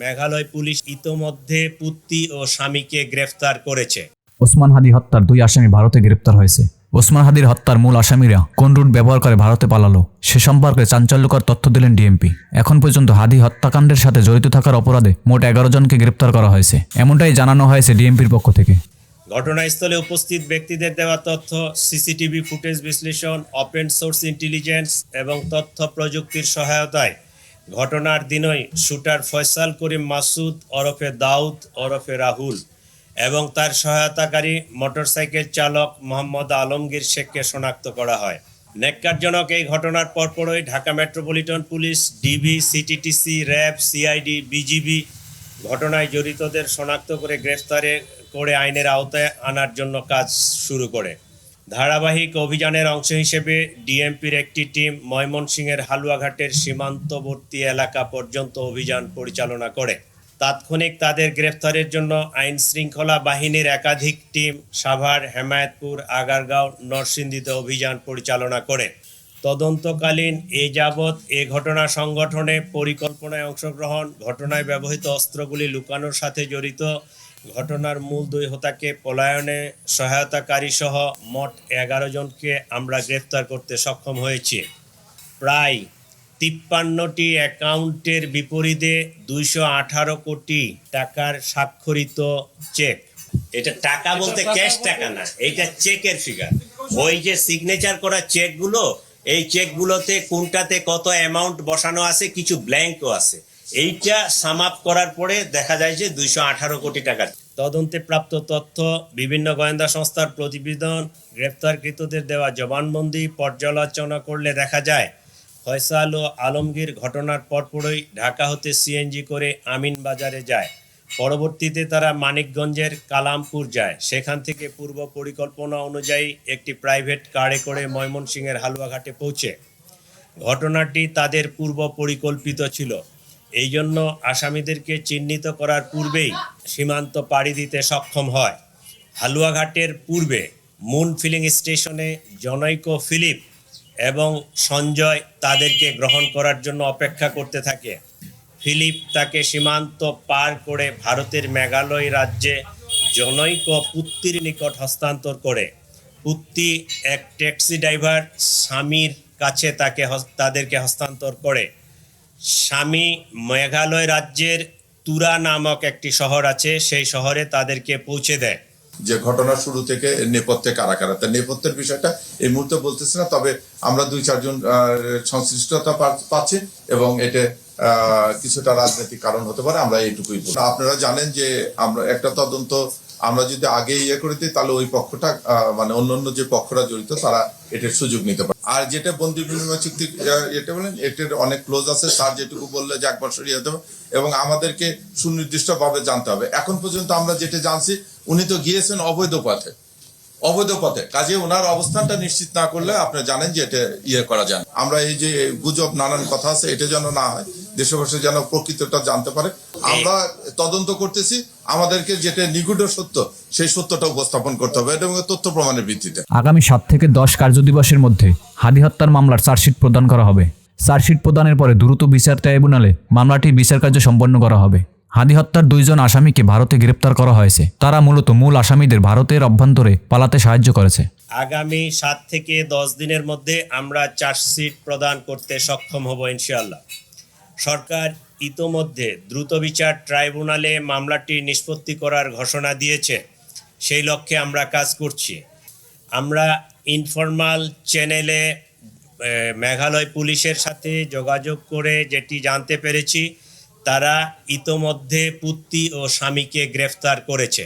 Meghalaya police ইতোমধ্যে পুত্তি ও স্বামীকে গ্রেফতার করেছে। ওসমান হাদি হত্যার দুই আসামি ভারতে গ্রেপ্তার হয়েছে। ওসমান হাদির হত্যার মূল আসামিরা কোন রুট ব্যবহার করে ভারতে পালালো সে সম্পর্কে চাঞ্চল্যকর তথ্য দিলেন ডিএমপি। এখন পর্যন্ত হাদি হত্যাকাণ্ডের সাথে জড়িত থাকার অপরাধে মোট এগারো জনকে গ্রেপ্তার করা হয়েছে। এমনটাই জানানো হয়েছে ডিএমপির পক্ষ থেকে। ঘটনাস্থলে উপস্থিত ব্যক্তিদের দেওয়া তথ্য সিসিটিভি ফুটেজ বিশ্লেষণ ওপেন সোর্স ইন্টেলিজেন্স এবং তথ্য প্রযুক্তির সহায়তায় ঘটনার দিনই শুটার ফয়সাল করিম মাসুদ, ওরফে দাউদ, ওরফে রাহুল এবং তার সহায়তাকারী মোটরসাইকেল চালক মোহাম্মদ আলমগীর শেখকে শনাক্ত করা হয়। নেককারজনক এই ঘটনার পরপরই Dhaka metropolitan police, DB, CTTC, RAB, CID, BGB ঘটনায় জড়িতদের শনাক্ত করে গ্রেফতারে করে আইনের আওতায় আনার জন্য কাজ শুরু করে। ধারাবাহিক অভিযানের অংশ হিসেবে ডিএমপির একটি টিম ময়মনসিংহের হালুয়াঘাটের সীমান্তবর্তী এলাকা পর্যন্ত অভিযান পরিচালনা করে। তাৎক্ষণিক তাদের গ্রেফতারের জন্য আইন শৃঙ্খলা বাহিনীর একাধিক টিম সাভার, হেমায়তপুর, আগারগাঁও, নরসিংদীতে অভিযান পরিচালনা করে। তদন্তকালীন এ যাবৎ এ ঘটনা সংগঠনে পরিকল্পনায় অংশগ্রহণ, ঘটনায় ব্যবহৃত অস্ত্রগুলি লুকানোর সাথে জড়িত ঘটনার মূল দুই হোতাকে পলায়নে সহায়তাকারী সহ মোট এগারো জনকে আমরা গ্রেফতার করতে সক্ষম হয়েছি। প্রায় তিপ্পান্নটি অ্যাকাউন্টের বিপরীতে দুইশো আঠারো কোটি টাকার স্বাক্ষরিত চেক। এটা টাকা বলতে ক্যাশ টাকা না এটা চেকের ফিগার ওই যে সিগনেচার করা চেকগুলো এই চেকগুলোতে কোনটাতে কত অ্যামাউন্ট বসানো আছে কিছু ব্ল্যাঙ্কও আছে। এইটা সাম আপ করার পরে দেখা যায় যে দুইশো আঠারো কোটি টাকা। তদন্তে প্রাপ্ত তথ্য, বিভিন্ন গোয়েন্দা সংস্থার প্রতিবেদন, গ্রেপ্তারকৃতদের দেওয়া জবানবন্দি পর্যালোচনা করলে দেখা যায়, ফয়সাল ও আলমগীর ঘটনার পরপরই ঢাকা হতে সিএনজি করে আমিন বাজারে যায়। পরবর্তীতে তারা মানিকগঞ্জের কালামপুর যায়। সেখান থেকে পূর্ব পরিকল্পনা অনুযায়ী একটি প্রাইভেট কারে করে ময়মনসিংহের হালুয়াঘাটে পৌঁছে। ঘটনাটি তাদের পূর্ব পরিকল্পিত ছিল। এই জন্য আসামিদেরকে চিহ্নিত করার পূর্বেই সীমান্ত পাড়ি দিতে সক্ষম হয়। হালুয়াঘাটের পূর্বে মুন ফিলিং স্টেশনে জনৈক ফিলিপ এবং সঞ্জয় তাদেরকে গ্রহণ করার জন্য অপেক্ষা করতে থাকে। ফিলিপ তাকে সীমান্ত পার করে ভারতের মেঘালয় রাজ্যে জনৈক পুত্তির নিকট হস্তান্তর করে। পুত্তি এক ট্যাক্সি ড্রাইভার স্বামীর কাছে তাকে তাদেরকে হস্তান্তর করে। স্বামী মেঘালয় রাজ্যের তুরা নামক একটি শহর আছে, সেই শহরে তাদেরকে পৌঁছে দেয়। যে ঘটনার শুরু থেকে নেপথ্যে কারা কারা? তা নেপথ্যের বিষয়টা এই মুহূর্তে বলতেছি না, তবে আমরা দুই চারজন সংশ্লিষ্টতা পাচ্ছি এবং এটা কিছুটা রাজনৈতিক কারণ হতে পারে, আমরা এইটুকুই আপনারা জানেন যে আমরা একটা তদন্ত আমরা যদি আগে ইয়ে করে দিই তাহলে ওই পক্ষটা মানে অন্য অন্য যে পক্ষরা জড়িত তারা এটার সুযোগ নিতে পারে। আর যেটা বন্দি বিনিময় চুক্তি এটা বলেন এটার অনেক ক্লোজ আছে স্যার যেটুকু বললে যে এক বছর ইয়ে হতে হবে এবং আমাদেরকে সুনির্দিষ্টভাবে জানতে হবে। এখন পর্যন্ত আমরা যেটা জানছি উনি তো গিয়েছেন অবৈধ পথে। অবৈধ পথে। কাজে ওনার অবস্থানটা নিশ্চিত না করলে আপনি জানেন যে এটা ইয়ে করা যায় আমরা এই যে গুজব নানান কথা আছে এটা যেন না হয় দেশবাসী যেন প্রকৃতটা জানতে পারে। আমরা তদন্ত করতেছি আমাদেরকে যেটা নিগুঢ় সত্য সেই সত্যটা উপস্থাপন করতে হবে। এবং তথ্য প্রমাণের ভিত্তিতে। আগামী সাত থেকে দশ কার্যদিবসের মধ্যে হাদি হত্যার মামলার চার্জশিট প্রদান করা হবে। চার্জশিট প্রদানের পরে দ্রুত বিচার ট্রাইব্যুনালে মামলাটি বিচার কার্য সম্পন্ন করা হবে। হাদি হত্যার দুইজন আসামিকে ভারতে গ্রেপ্তার করা হয়েছে। তারা মূলত মূল আসামিদের ভারতের অভ্যন্তরে পালাতে সাহায্য করেছে। আগামী সাত থেকে দশ দিনের মধ্যে আমরা চার্জশিট প্রদান করতে সক্ষম হব ইনশাআল্লাহ। সরকার ইতোমধ্যে দ্রুত বিচার ট্রাইব্যুনালে মামলাটি নিষ্পত্তি করার ঘোষণা দিয়েছে। সেই লক্ষ্যে আমরা কাজ করছি। আমরা ইনফর্মাল চ্যানেলে মেঘালয় পুলিশের সাথে যোগাযোগ করে যেটি জানতে পেরেছি, তারা ইতোমধ্যে পুত্তি ও স্বামীকে গ্রেফতার করেছে।